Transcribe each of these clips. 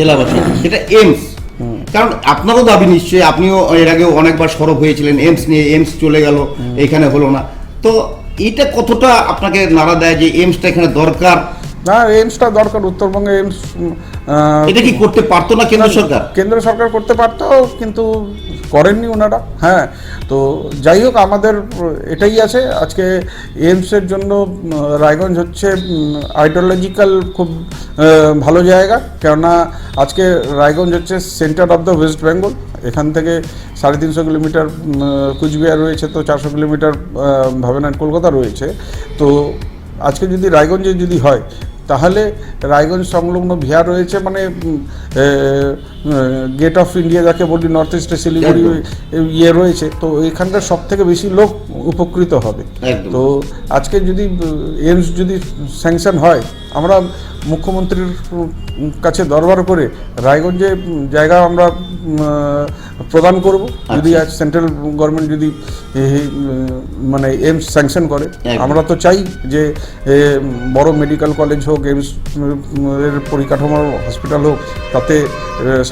জেলাবাসী সেটা এমস কারণ আপনারও দাবি নিশ্চয়ই আপনিও এর আগে অনেকবার সরব হয়েছিলেন এমস নিয়ে এমস চলে গেল এখানে হলো না। তো এটা কতটা আপনাকে নাড়া দেয় যে এমসটা এখানে দরকার? না এইমসটা দরকার উত্তরবঙ্গে এইমস এটা কি করতে পারতো না কেন্দ্র সরকার? কেন্দ্র সরকার করতে পারতো কিন্তু করেননি ওনারা হ্যাঁ। তো যাই হোক আমাদের এটাই আছে আজকে এইমসের জন্য রায়গঞ্জ হচ্ছে আইডিওলজিক্যাল খুব ভালো জায়গা কেননা আজকে রায়গঞ্জ হচ্ছে centre of the West Bengal এখান থেকে সাড়ে তিনশো কিলোমিটার কুচবিহার রয়েছে তো চারশো কিলোমিটার ভাবেনাট কলকাতা রয়েছে। তো আজকে যদি রায়গঞ্জে যদি হয় তাহলে রায়গঞ্জ সংলগ্ন বিহার রয়েছে মানে গেট অফ ইন্ডিয়া যাকে বলি নর্থ ইস্টে শিলিগুড়ি ইয়ে রয়েছে তো এখানকার সব থেকে বেশি লোক উপকৃত হবে। তো আজকে যদি এইমস যদি স্যাংশন হয় আমরা মুখ্যমন্ত্রীর কাছে দরবার করে রায়গঞ্জে জায়গা আমরা প্রদান করব। যদি আজ সেন্ট্রাল গভর্নমেন্ট যদি মানে এইমস স্যাংশন করে আমরা তো চাই যে বড় মেডিকেল কলেজ হোক গেমস, এর পরিকাঠামো হসপিটাল হোক, তাতে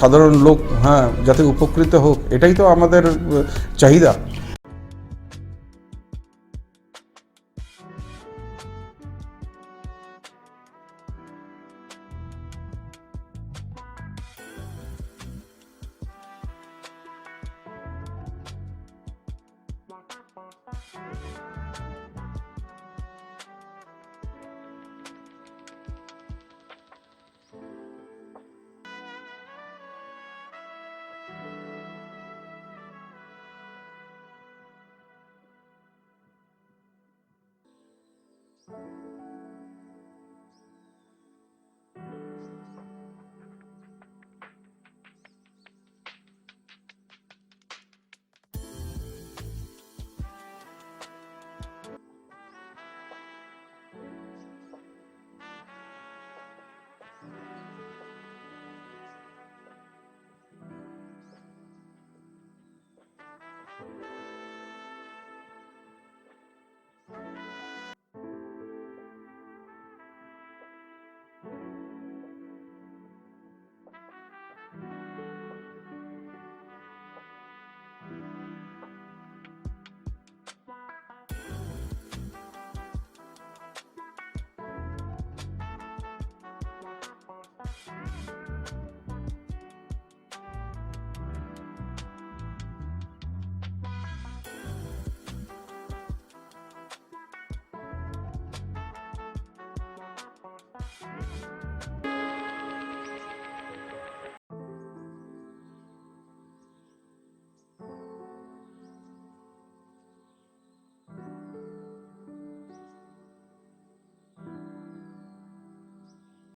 সাধারণ লোক হ্যাঁ যাতে উপকৃত হোক, এটাই তো আমাদের চাহিদা Thank you. Thanks.